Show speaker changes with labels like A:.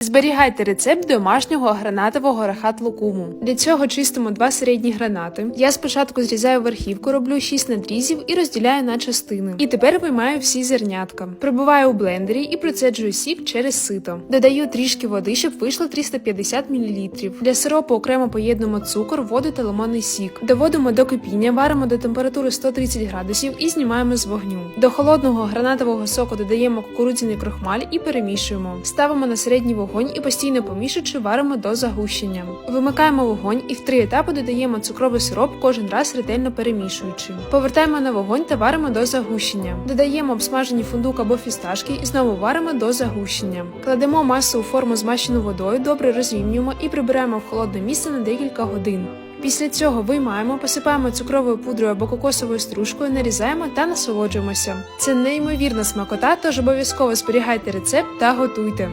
A: Зберігайте рецепт домашнього гранатового рахат лукуму. Для цього чистимо два середні гранати. Я спочатку зрізаю верхівку, роблю 6 надрізів і розділяю на частини. І тепер виймаю всі зернятка. Прибиваю у блендері і процеджую сік через сито. Додаю трішки води, щоб вийшло 350 мл. Для сиропу окремо поєднуємо цукор, воду та лимонний сік. Доводимо до кипіння, варимо до температури 130 градусів і знімаємо з вогню. До холодного гранатового соку додаємо кукурудзяний крохмаль і перемішуємо. Ставимо на середній і постійно помішуючи варимо до загущення. Вимикаємо вогонь і в три етапи додаємо цукровий сироп, кожен раз ретельно перемішуючи. Повертаємо на вогонь та варимо до загущення. Додаємо обсмажені фундук або фісташки і знову варимо до загущення. Кладемо масу у форму змащену водою, добре розрівнюємо і прибираємо в холодне місце на декілька годин. Після цього виймаємо, посипаємо цукровою пудрою або кокосовою стружкою, нарізаємо та насолоджуємося. Це неймовірна смакота, тож обов'язково зберігайте рецепт та готуйте.